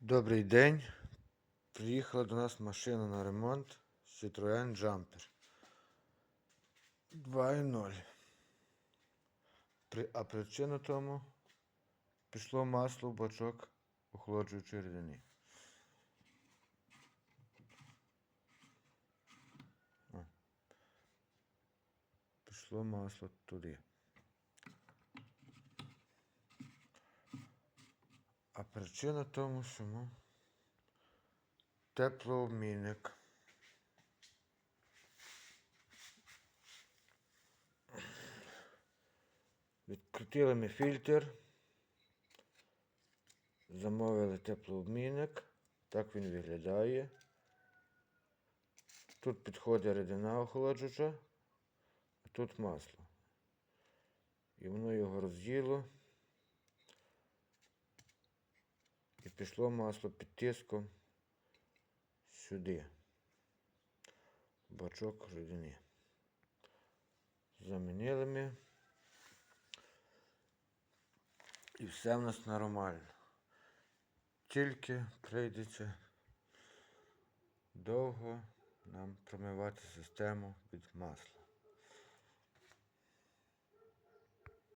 Добрий день. Приїхала до нас машина на ремонт Citroen Jumper 2.0. А причина тому пішло масло в бачок охолоджуючої рідини. Пішло масло туди. А причина тому, що ну, теплообмінник. Відкрутили ми фільтр. Замовили теплообмінник. Так він виглядає. Тут підходить рідина охолоджувача, а тут масло. І воно його розділо. І пішло масло під тиском сюди. Бачок рідини. Замінили ми. І все в нас нормально. Тільки прийдеться довго нам промивати систему від масла.